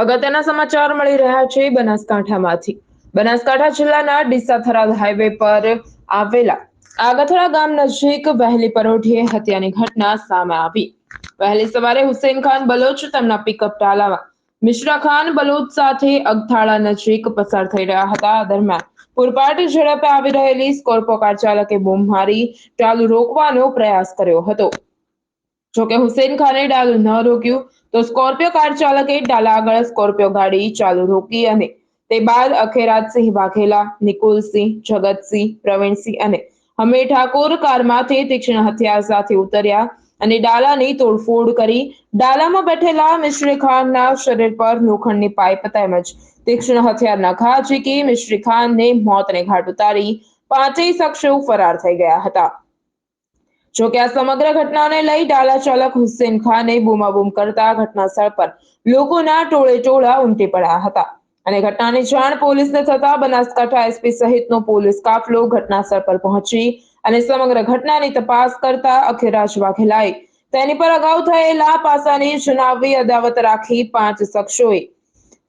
અગત્યના સમાચાર મળી રહ્યા છે બનાસકાંઠામાંથી. બનાસકાંઠા જિલ્લાના ડીસા થરાદ હાઈવે પર આવેલા આગથરા ગામ નજીક વહેલી પરોઢીએ હત્યાની ઘટના સામે આવી. વહેલી સવારે હુસેન ખાન બલોચ તેમના પિકઅપ ટાલામાં. મિશ્રા ખાન બલોચ સાથે અગથાળા નજીક પસાર થઈ રહ્યા હતા. દરમિયાન પૂરપાટ ઝડપે આવી રહેલી સ્કોર્પો કાર ચાલકે બોમ્બ મારી ચાલુ રોકવાનો પ્રયાસ કર્યો હતો. જોકે હુસેન ખાને ડાલ ન રોક્યું તો સ્કોર્પિયો કાર ચાલકે ડાલા આગળ સ્કોર્પિયો ગાડી ચાલુ રોકી અને તે બાદ અખેરાજસિંહ વાઘેલા, નિકુલસિંહ, જગતસિંહ, પ્રવીણસિંહ અને હમે ઠાકોર કારમાંથી તીક્ષ્ણ હથિયાર સાથે ઉતર્યા અને ડાલાની તોડફોડ કરી ડાલામાં બેઠેલા મિશ્રી ખાનના શરીર પર લોખંડની પાઇપ તેમજ તીક્ષ્ણ હથિયારના ઘા ઝીકી મિશ્રી ખાનને મોતને ઘાટ ઉતારી પાંચેય શખ્સો ફરાર થઈ ગયા હતા. જો કે આ સમગ્ર ઘટનાને લઈ ડાલા ચાલક હુસેન ખાને બૂમાબૂમ કરતા ઘટના સ્થળ પર લોકોના ટોળે ટોળા ઉમટી પડ્યા હતા. અને ઘટનાની જાણ પોલીસને થતા બનાસકાંઠા એસપી સહિતનો પોલીસ કાફલો ઘટના સ્થળ પર પહોંચી અને સમગ્ર ઘટનાની તપાસ કરતા અખિરાજ વાઘેલાએ તેની પર અગાઉ થયેલા પાસાની જણાવી અદાવત રાખી પાંચ શખ્સોએ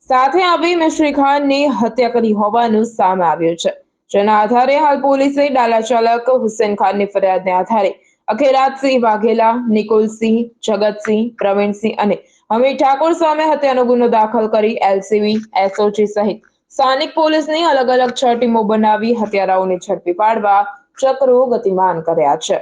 સાથે આવી મિશ્રી ખાનની હત્યા કરી હોવાનું સામે આવ્યું છે. જેના આધારે હાલ પોલીસે ડાલા ચાલક હુસેન ખાનની ફરિયાદને આધારે અખેરાજસિંહ વાઘેલા, નિકુલસિંહ, જગતસિંહ, પ્રવીણસિંહ અને અમિત ઠાકોર સામે હત્યાનો ગુનો દાખલ કરી એલસીબી, એસઓજી સહિત સ્થાનિક પોલીસની અલગ અલગ છ ટીમો બનાવી હત્યારાઓને ઝડપી પાડવા ચક્રો ગતિમાન કર્યા છે.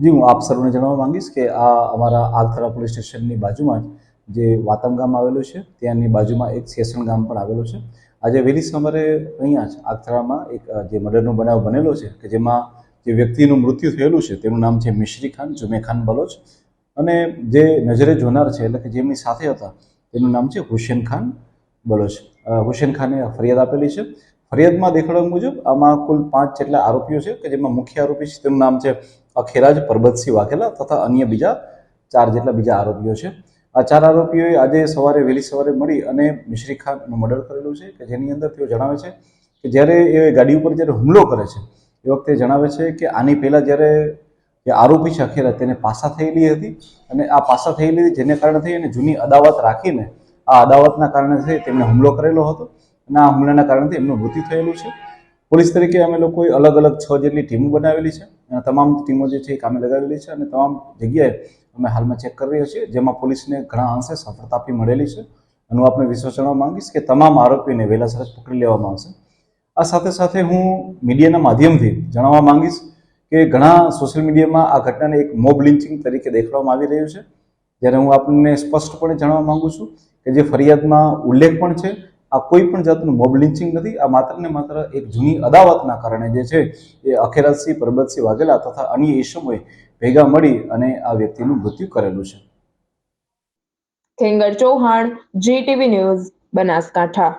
જી, હું આપ સર્વને જણાવવા માંગીશ કે આ અમારા આલથરા પોલીસ સ્ટેશનની બાજુમાં જ વાતમ ગામ આવેલું છે, ત્યાંની બાજુમાં એક શેષણ ગામ પણ આવેલું છે. આજે વહેલી સવારે અહીંયા જ આલથરામાં એક જે મર્ડરનો બનાવ બનેલો છે, કે જેમાં જે વ્યક્તિનું મૃત્યુ થયેલું છે, તેનું નામ છે મિશ્રી ખાન, જુમે ખાન બલોચ. અને જે નજરે જોનાર છે, એટલે કે જેમની સાથે હતા, તેનું નામ છે હુસેન ખાન બલોચ. હુસેન ખાને ફરિયાદ આપેલી છે. ફરિયાદમાં દેખાડવા મુજબ આમાં કુલ પાંચ જેટલા આરોપીઓ છે, કે જેમાં મુખ્ય આરોપી છે, તેનું નામ છે અખેરાજ પરબતસિંહ વાઘેલા તથા અન્ય બીજા ચાર જેટલા બીજા આરોપીઓ છે. આ ચાર આરોપીઓએ આજે સવારે, વહેલી સવારે મળી અને મિશ્રી ખાનનું મર્ડર કરેલું છે, કે જેની અંદર તેઓ જણાવે છે કે જ્યારે એ ગાડી ઉપર જ્યારે હુમલો કરે છે એ વખતે જણાવે છે કે આની પહેલાં જ્યારે જે આરોપી છે અખેરા, તેને પાસા થયેલી હતી અને આ પાસા થયેલી હતી જેને કારણે થઈ અને જૂની અદાવત રાખીને આ અદાવતના કારણે થઈ તેમણે હુમલો કરેલો હતો અને આ હુમલાના કારણે એમનું મૃત્યુ થયેલું છે. પોલીસ તરીકે અમે લોકોએ અલગ અલગ છ જેટલી ટીમો બનાવેલી છે અને તમામ ટીમો જે છે એ કામે લગાવેલી છે અને તમામ જગ્યાએ અમે હાલમાં ચેક કરી રહ્યા છીએ જેમાં પોલીસને ઘણા અંશે સફળતા આપી મળેલી છે. અને હું આપને વિશ્વાસ જણાવવા માંગીશ કે તમામ આરોપીને વહેલાસર સરસ પકડી લેવામાં આવશે. આ સાથે સાથે હું મીડિયાના માધ્યમથી જણાવવા માંગીશ કે ઘણા સોશિયલ મીડિયામાં આ ઘટનાને એક મોબ લિન્ચિંગ તરીકે દેખાડવામાં આવી રહ્યું છે. જ્યારે હું આપને સ્પષ્ટપણે જણાવવા માંગુ છું કે જે ફરિયાદમાં ઉલ્લેખ પણ છે, આ કોઈ પણ જાતનું મોબ લિન્ચિંગ નથી. આ માત્ર ને માત્ર એક જૂની અદાવતના કારણે જે છે, એ અખેરાજસિંહ પરબતસિંહ વાઘેલા તથા અન્ય ઈસમોએ ભેગા મળી અને આ વ્યક્તિનું મૃત્યુ કરેલું છે. Khengar Chauhan, GTV news Banaskantha.